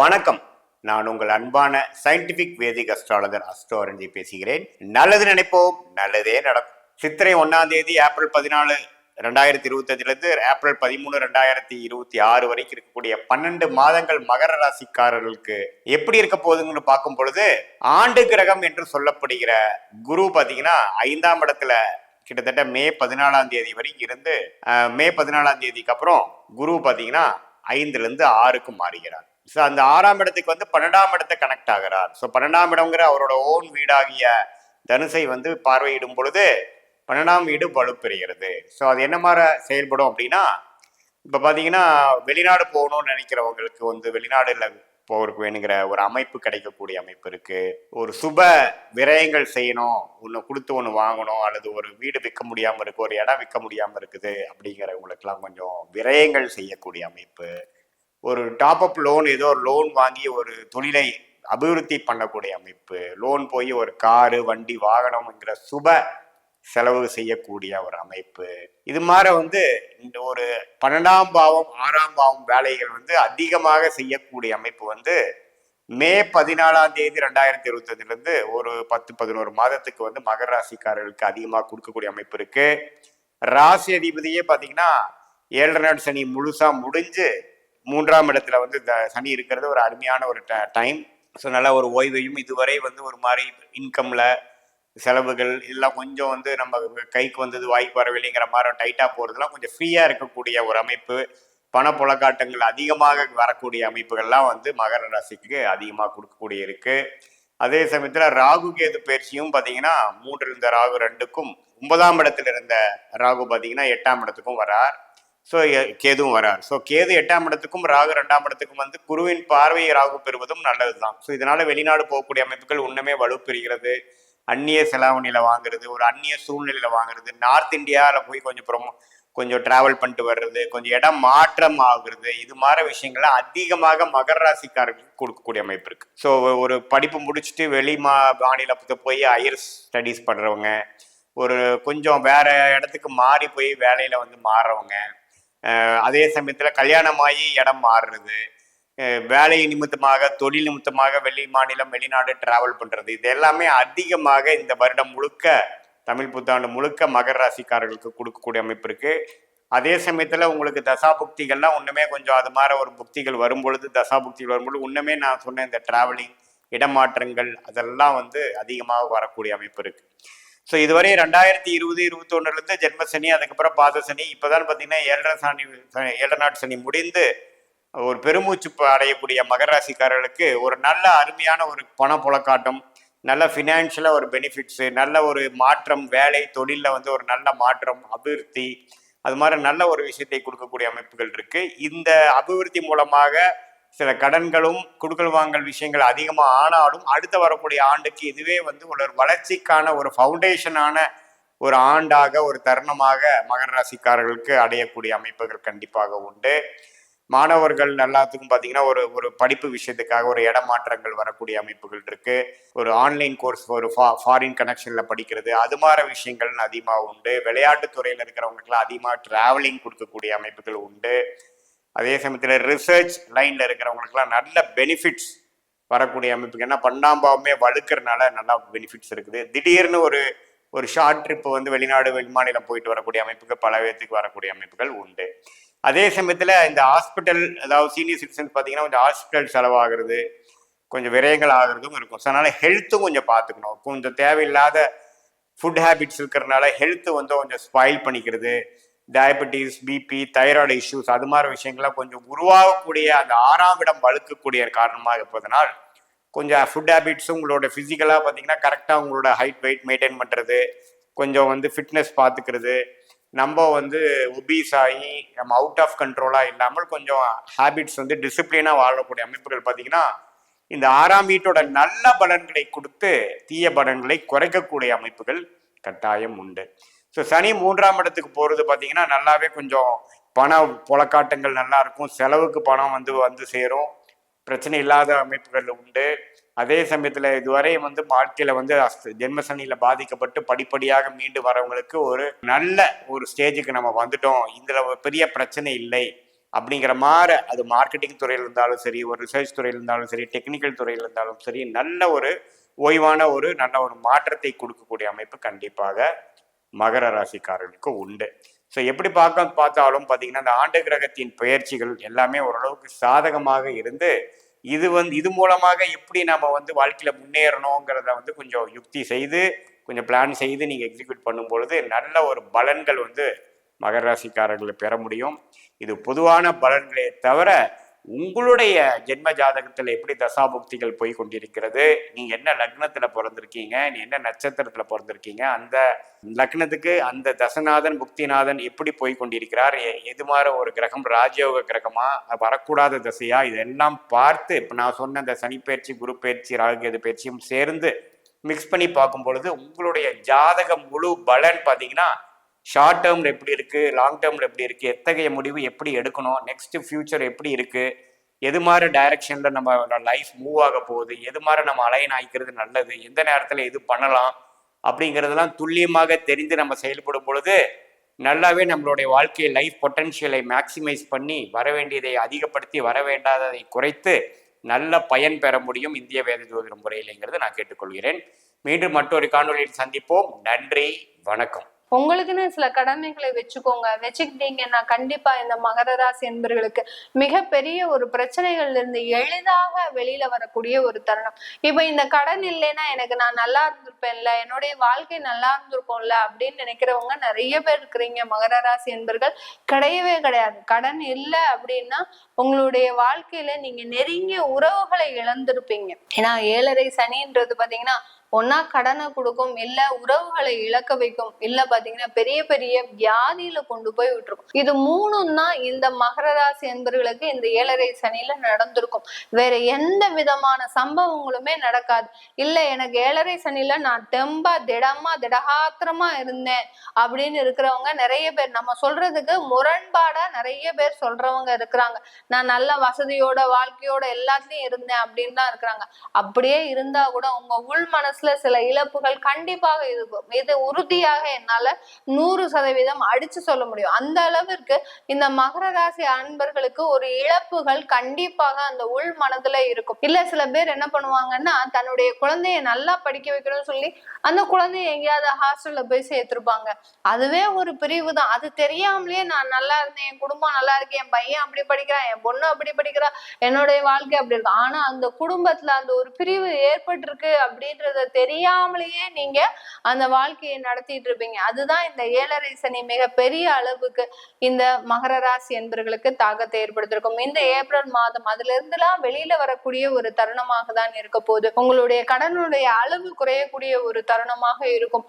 வணக்கம். நான் உங்கள் அன்பான சயின்டிபிக் வேதிக் அஸ்ட்ராலஜர் அஸ்ட்ரோரஞ்சி பேசுகிறேன். நல்லது நினைப்போம். நல்லதே நடக்கும். சித்திரை ஒன்னாம் தேதி ஏப்ரல் பதினாலு ரெண்டாயிரத்தி இருபத்தஞ்சிலிருந்து ஏப்ரல் பதிமூணு ரெண்டாயிரத்தி இருபத்தி ஆறு வரைக்கும் இருக்கக்கூடிய பன்னெண்டு மாதங்கள் மகர ராசிக்காரர்களுக்கு எப்படி இருக்க போகுதுங்கன்னு பார்க்கும் பொழுது ஆண்டு கிரகம் என்று சொல்லப்படுகிற குரு பார்த்தீங்கன்னா ஐந்தாம் இடத்துல கிட்டத்தட்ட மே பதினாலாம் தேதி வரைக்கும் இருந்து மே பதினாலாம் தேதிக்கு அப்புறம் குரு பார்த்தீங்கன்னா ஐந்துலேருந்து ஆறுக்கு மாறுகிறார். ஸோ அந்த ஆறாம் இடத்துக்கு வந்து பன்னெண்டாம் இடத்தை கனெக்ட் ஆகிறார். ஸோ பன்னெண்டாம் இடங்கிற அவரோட ஓன் வீடாகிய தனுசை வந்து பார்வையிடும் பொழுது பன்னெண்டாம் வீடு வலுப்பெறுகிறது. ஸோ அது என்ன மாதிரி செயல்படும் அப்படின்னா இப்போ பார்த்தீங்கன்னா வெளிநாடு போகணும்னு நினைக்கிறவங்களுக்கு வந்து வெளிநாடுல போகிறதுக்கு வேணுங்கிற ஒரு அமைப்பு கிடைக்கக்கூடிய அமைப்பு இருக்குது ஒரு சுப விரயங்கள் செய்யணும். ஒன்று கொடுத்து ஒன்று வாங்கணும். அல்லது ஒரு வீடு விற்க முடியாமல் இருக்குது ஒரு இடம் விற்க முடியாமல் இருக்குது அப்படிங்கிறவங்களுக்கெல்லாம் கொஞ்சம் விரயங்கள் செய்யக்கூடிய அமைப்பு. ஒரு டாப் அப் லோன் ஏதோ ஒரு லோன் வாங்கி ஒரு தொழிலை அபிவிருத்தி பண்ணக்கூடிய அமைப்பு லோன் போய் ஒரு காரு வண்டி வாகனம்ங்கிற சுப செலவு செய்யக்கூடிய ஒரு அமைப்பு. இது மாதிரி வந்து இந்த ஒரு பன்னெண்டாம் பாவம் ஆறாம் பாவம் வேலைகள் வந்து அதிகமாக செய்யக்கூடிய அமைப்பு வந்து மே பதினாலாம் தேதி ரெண்டாயிரத்தி இருபத்தஞ்சிலிருந்து ஒரு பத்து பதினோரு மாதத்துக்கு வந்து மகர ராசிக்காரர்களுக்கு அதிகமாக கொடுக்கக்கூடிய அமைப்பு இருக்கு. ராசி அதிபதியே பார்த்தீங்கன்னா ஏழரை நாள் சனி முழுசா முடிஞ்சு மூன்றாம் இடத்துல வந்து இந்த சனி இருக்கிறது ஒரு அருமையான ஒரு டைம் ஸோ நல்ல ஒரு ஓய்வையும் இதுவரை வந்து ஒரு மாதிரி இன்கம்ல செலவுகள் இதெல்லாம் கொஞ்சம் வந்து நம்ம கைக்கு வந்தது வாய்க்கு வரவில்லைங்கிற மாதிரி டைட்டாக போகிறதுலாம் கொஞ்சம் ஃப்ரீயாக இருக்கக்கூடிய ஒரு அமைப்பு. பணப்புழக்காட்டங்கள் அதிகமாக வரக்கூடிய அமைப்புகள்லாம் வந்து மகர ராசிக்கு அதிகமாக கொடுக்கக்கூடிய இருக்கு. அதே சமயத்தில் ராகு கேது பயிற்சியும் பார்த்தீங்கன்னா மூன்றில் இருந்த ராகு ரெண்டுக்கும் ஒன்பதாம் இடத்துல இருந்த ராகு பார்த்தீங்கன்னா எட்டாம் இடத்துக்கும் வரார். ஸோ கேதுவும் வரார். ஸோ கேது எட்டாம் இடத்துக்கும் ராகு ரெண்டாம் இடத்துக்கும் வந்து குருவின் பார்வையை ராகு பெறுவதும் நல்லது தான் ஸோ இதனால வெளிநாடு போகக்கூடிய அமைப்புகள் இன்னுமே வலுப்பெறுகிறது. அந்நிய செலாவணியில் வாங்குறது ஒரு அந்நிய சூழ்நிலையில் வாங்குறது நார்த் இந்தியாவில் போய் கொஞ்சம் ப்ரொமோ கொஞ்சம் டிராவல் பண்ணிட்டு வர்றது கொஞ்சம் இடம் மாற்றம் ஆகுறது இது மாதிரி விஷயங்களை அதிகமாக மகர ராசிக்காரர்களுக்கு கொடுக்கக்கூடிய அமைப்பு இருக்கு. ஸோ ஒரு படிப்பு முடிச்சுட்டு வெளி மா மாநிலத்துக்கு போய் ஹையர் ஸ்டடீஸ் பண்ணுறவங்க ஒரு கொஞ்சம் வேற இடத்துக்கு மாறி போய் வேலையில வந்து மாறுறவங்க அதே சமயத்தில் கல்யாணமாகி இடம் மாறுறது. வேலை நிமித்தமாக தொழில் நிமித்தமாக வெளி மாநிலம் வெளிநாடு டிராவல் பண்ணுறது இது எல்லாமே அதிகமாக இந்த வருடம் முழுக்க தமிழ் புத்தாண்டு முழுக்க மகர ராசிக்காரர்களுக்கு கொடுக்கக்கூடிய அமைப்பு இருக்குது அதே சமயத்தில் உங்களுக்கு தசா புக்திகள்லாம் ஒன்றுமே கொஞ்சம் அது மாதிரி ஒரு புக்திகள் வரும்பொழுது தசா புக்திகள் வரும்பொழுது ஒன்றுமே நான் சொன்ன இந்த டிராவலிங் இடமாற்றங்கள் அதெல்லாம் வந்து அதிகமாக வரக்கூடிய அமைப்பு இருக்குது ஸோ இதுவரை ரெண்டாயிரத்தி இருபது இருபத்தொன்னுலேருந்து ஜென்ம சனி அதுக்கப்புறம் பாத சனி இப்போதான் பார்த்தீங்கன்னா ஏழரை சனி ஏழரை சனி முடிந்து ஒரு பெருமூச்சு அடையக்கூடிய மகர ராசிக்காரர்களுக்கு ஒரு நல்ல அருமையான ஒரு பண புழக்காட்டம் நல்ல ஃபினான்ஷியலாக ஒரு பெனிஃபிட்ஸு நல்ல ஒரு மாற்றம் வேலை தொழிலில் வந்து ஒரு நல்ல மாற்றம் அபிவிருத்தி அது மாதிரி நல்ல ஒரு விஷயத்தை கொடுக்கக்கூடிய அமைப்புகள் இருக்குது இந்த அபிவிருத்தி மூலமாக சில கடன்களும் குடுக்கல் வாங்கல் விஷயங்கள் அதிகமாக ஆனாலும் அடுத்து வரக்கூடிய ஆண்டுக்கு இதுவே வந்து ஒரு வளர்ச்சிக்கான ஒரு ஃபவுண்டேஷனான ஒரு ஆண்டாக ஒரு தருணமாக மகர ராசிக்காரர்களுக்கு அடையக்கூடிய அமைப்புகள் கண்டிப்பாக உண்டு. மாணவர்கள் எல்லாத்துக்கும் பார்த்தீங்கன்னா ஒரு ஒரு படிப்பு விஷயத்துக்காக ஒரு இடமாற்றங்கள் வரக்கூடிய அமைப்புகள் இருக்கு. ஒரு ஆன்லைன் கோர்ஸ் ஒரு ஃபா ஃபாரின் கனெக்ஷன்ல படிக்கிறது அது மாதிரி விஷயங்கள் அதிகமாக உண்டு. விளையாட்டு துறையில் இருக்கிறவங்களுக்குலாம் அதிகமாக டிராவலிங் கொடுக்கக்கூடிய அமைப்புகள் உண்டு. அதே சமயத்தில் ரிசர்ச் லைனில் இருக்கிறவங்களுக்குலாம் நல்ல பெனிஃபிட்ஸ் வரக்கூடிய அமைப்புக்கு. ஏன்னா பண்டாம்பாவுமே வழுக்கிறனால நல்லா பெனிஃபிட்ஸ் இருக்குது. திடீர்னு ஒரு ஒரு ஷார்ட் ட்ரிப் வந்து வெளிநாடு வெளிமாநிலம் போயிட்டு வரக்கூடிய அமைப்புக்கு பல பேர்த்துக்கு வரக்கூடிய அமைப்புகள் உண்டு. அதே சமயத்தில் இந்த ஹாஸ்பிட்டல் அதாவது சீனியர் சிட்டிசன் பார்த்தீங்கன்னா கொஞ்சம் ஹாஸ்பிட்டல் செலவாகிறது கொஞ்சம் விரயங்கள் ஆகிறதும் இருக்கும். ஸோ அதனால் ஹெல்த்தும் கொஞ்சம் பார்த்துக்கணும் கொஞ்சம் தேவையில்லாத ஃபுட் ஹேபிட்ஸ் இருக்கிறனால ஹெல்த்து வந்து கொஞ்சம் ஸ்பாயில் பண்ணிக்கிறது. டயபெட்டிஸ் பிபி தைராய்டு இஷ்யூஸ் அது மாதிரி விஷயங்கள்லாம் கொஞ்சம் உருவாகக்கூடிய அந்த ஆறாம் இடம் வழுக்கக்கூடிய காரணமாக இருப்பதனால் கொஞ்சம் ஃபுட் ஹேபிட்ஸும் உங்களோட ஃபிசிக்கலாக பார்த்தீங்கன்னா கரெக்டாக உங்களோட ஹைட் வெயிட் மெயின்டைன் பண்ணுறது கொஞ்சம் வந்து ஃபிட்னஸ் பார்த்துக்கிறது நம்ம வந்து ஒபீஸ் ஆகி நம்ம அவுட் ஆஃப் கண்ட்ரோலாக இல்லாமல் கொஞ்சம் ஹேபிட்ஸ் வந்து டிசிப்ளினாக வாழக்கூடிய அமைப்புகள் பார்த்தீங்கன்னா இந்த ஆறாம் வீட்டோட நல்ல பலன்களை கொடுத்து தீய பலன்களை குறைக்கக்கூடிய அமைப்புகள் கட்டாயம் உண்டு. ஸோ சனி மூன்றாம் இடத்துக்கு போகிறது பார்த்தீங்கன்னா நல்லாவே கொஞ்சம் பண புழக்காட்டங்கள் நல்லா இருக்கும். செலவுக்கு பணம் வந்து வந்து சேரும். பிரச்சனை இல்லாத அமைப்புகள் உண்டு. அதே சமயத்தில் இதுவரை வந்து வாழ்க்கையில் வந்து ஜென்மசனியில் ஜென்ம சனியில் பாதிக்கப்பட்டு படிப்படியாக மீண்டு வரவங்களுக்கு ஒரு நல்ல ஒரு ஸ்டேஜுக்கு நம்ம வந்துட்டோம். இதில் பெரிய பிரச்சனை இல்லை. அப்படிங்கிற மாதிரி அது மார்க்கெட்டிங் துறையில் இருந்தாலும் சரி ஒரு ரிசர்ச் துறையில் இருந்தாலும் சரி டெக்னிக்கல் துறையில் இருந்தாலும் சரி நல்ல ஒரு ஓய்வான ஒரு நல்ல ஒரு மாற்றத்தை கொடுக்கக்கூடிய அமைப்பு கண்டிப்பாக மகர ராசிக்காரர்களுக்கு உண்டு. ஸோ எப்படி பார்க்க பார்த்தாலும் பார்த்தீங்கன்னா இந்த ஆண்டு கிரகத்தின் பயிற்சிகள் எல்லாமே ஓரளவுக்கு சாதகமாக இருந்து இது வந்து இது மூலமாக எப்படி நம்ம வந்து வாழ்க்கையில் முன்னேறணுங்கிறத வந்து கொஞ்சம் யுக்தி செய்து கொஞ்சம் பிளான் செய்து நீங்கள் எக்ஸிக்யூட் பண்ணும்பொழுது நல்ல ஒரு பலன்கள் வந்து மகர ராசிக்காரர்களை பெற முடியும். இது பொதுவான பலன்களே தவிர உங்களுடைய ஜென்ம ஜாதகத்தில் எப்படி தசாபுக்திகள் போய் கொண்டிருக்கிறது? நீங்கள் என்ன லக்னத்தில் பிறந்திருக்கீங்க? நீ என்ன நட்சத்திரத்தில் பிறந்திருக்கீங்க? அந்த லக்னத்துக்கு அந்த தசநாதன் புக்திநாதன் எப்படி போய் கொண்டிருக்கிறார்? எ- எது மாதிரி ஒரு கிரகம்? ராஜயோக கிரகமா? வரக்கூடாத தசையா? இதெல்லாம் பார்த்து இப்போ நான் சொன்ன அந்த சனிப்பயிற்சி குரு பயிற்சி ராகுகேது பயிற்சியும் சேர்ந்து மிக்ஸ் பண்ணி பார்க்கும் பொழுது உங்களுடைய ஜாதகம் முழு பலன் பார்த்தீங்கன்னா ஷார்ட் டேர்மில் எப்படி இருக்குது லாங் டேர்மில் எப்படி இருக்குது எத்தகைய முடிவு எப்படி எடுக்கணும்? நெக்ஸ்ட் ஃப்யூச்சர் எப்படி இருக்குது எது மாதிரி டைரக்ஷனில் நம்ம லைஃப் மூவ் ஆக போகுது? எது மாதிரி நம்ம அலைன் ஆகிக்கிறது நல்லது? எந்த நேரத்தில் எது பண்ணலாம்? அப்படிங்கிறதெல்லாம் துல்லியமாக தெரிந்து நம்ம செயல்படும் பொழுது நல்லாவே நம்மளுடைய வாழ்க்கையை லைஃப் பொட்டன்ஷியலை மேக்சிமைஸ் பண்ணி வர வேண்டியதை அதிகப்படுத்தி வர வேண்டாததை குறைத்து நல்ல பயன் பெற முடியும் இந்திய வேத ஜோதிட முறையிலேங்கிறது நான் கேட்டுக்கொள்கிறேன். மீண்டும் மற்றொரு காணொலியில் சந்திப்போம். நன்றி. வணக்கம். உங்களுக்குன்னு சில கடமைகளை வச்சுக்கோங்க. வச்சுக்கிட்டீங்கன்னா கண்டிப்பா இந்த மகர ராசி என்பர்களுக்கு மிகப்பெரிய ஒரு பிரச்சனைகள்ல இருந்து எளிதாக வெளியில வரக்கூடிய ஒரு தருணம். இப்ப இந்த கடன் இல்லைன்னா எனக்கு நான் நல்லா இருந்திருப்பேன்ல என்னுடைய வாழ்க்கை நல்லா இருந்திருக்கும்ல அப்படின்னு நினைக்கிறவங்க நிறைய பேர் இருக்கிறீங்க. மகர ராசி என்பர்கள் கிடையவே கிடையாது. கடன் இல்லை அப்படின்னா உங்களுடைய வாழ்க்கையில நீங்க நெருங்கிய உறவுகளை இழந்திருப்பீங்க. ஏன்னா ஏழரை சனின்றது பாத்தீங்கன்னா ஒன்னா கடனை கொடுக்கும் இல்ல உறவுகளை இழக்க வைக்கும் இல்ல பாத்தீங்கன்னா பெரிய பெரிய வியாதியில கொண்டு போய் விட்டுருக்கும். இது மூணும் தான் இந்த மகர ராசி என்பர்களுக்கு இந்த ஏழரை சனியில நடந்திருக்கும். வேற எந்த விதமான சம்பவங்களுமே நடக்காது. இல்ல எனக்கு ஏழரை சனியில நான் தெம்பா திடமா திடகாத்திரமா இருந்தேன் அப்படின்னு இருக்கிறவங்க நிறைய பேர். நம்ம சொல்றதுக்கு முரண்பாடா நிறைய பேர் சொல்றவங்க இருக்கிறாங்க. நான் நல்ல வசதியோட வாழ்க்கையோட எல்லாத்துலயும் இருந்தேன் அப்படின்னு தான் இருக்கிறாங்க. அப்படியே இருந்தா கூட உங்க உள் மனசு மனசுல சில இழப்புகள் கண்டிப்பாக இருக்கும் இது உறுதியாக என்னால நூறு சதவீதம் அடிச்சு சொல்ல முடியும். அந்த அளவிற்கு இந்த மகர ராசி அன்பர்களுக்கு ஒரு இழப்புகள் கண்டிப்பாக அந்த உள் மனதுல இருக்கும். இல்ல சில பேர் என்ன பண்ணுவாங்கன்னா தன்னுடைய குழந்தைய நல்லா படிக்க வைக்கணும்னு சொல்லி அந்த குழந்தைய எங்கேயாவது ஹாஸ்டல்ல போய் சேர்த்திருப்பாங்க. அதுவே ஒரு பிரிவு தான் அது தெரியாமலேயே நான் நல்லா இருந்தேன் என் குடும்பம் நல்லா இருக்கு என் பையன் அப்படி படிக்கிறான் என் பொண்ணு அப்படி படிக்கிறா என்னுடைய வாழ்க்கை அப்படி இருக்கு. ஆனா அந்த குடும்பத்துல அந்த ஒரு பிரிவு ஏற்பட்டிருக்கு அப்படின்றத தெரியாமலேயே நீங்க அந்த வாழ்க்கையை நடத்திட்டு இருப்பீங்க. அதுதான் இந்த ஏழரை சனி மிக பெரிய அளவுக்கு இந்த மகர ராசி என்பர்களுக்கு தாக்கத்தை ஏற்படுத்திருக்கும் இந்த ஏப்ரல் மாதம் அதுல இருந்துலாம் வெளியில வரக்கூடிய ஒரு தருணமாக தான் இருக்க போகுது. உங்களுடைய கடனுடைய அளவு குறையக்கூடிய ஒரு தருணமாக இருக்கும்.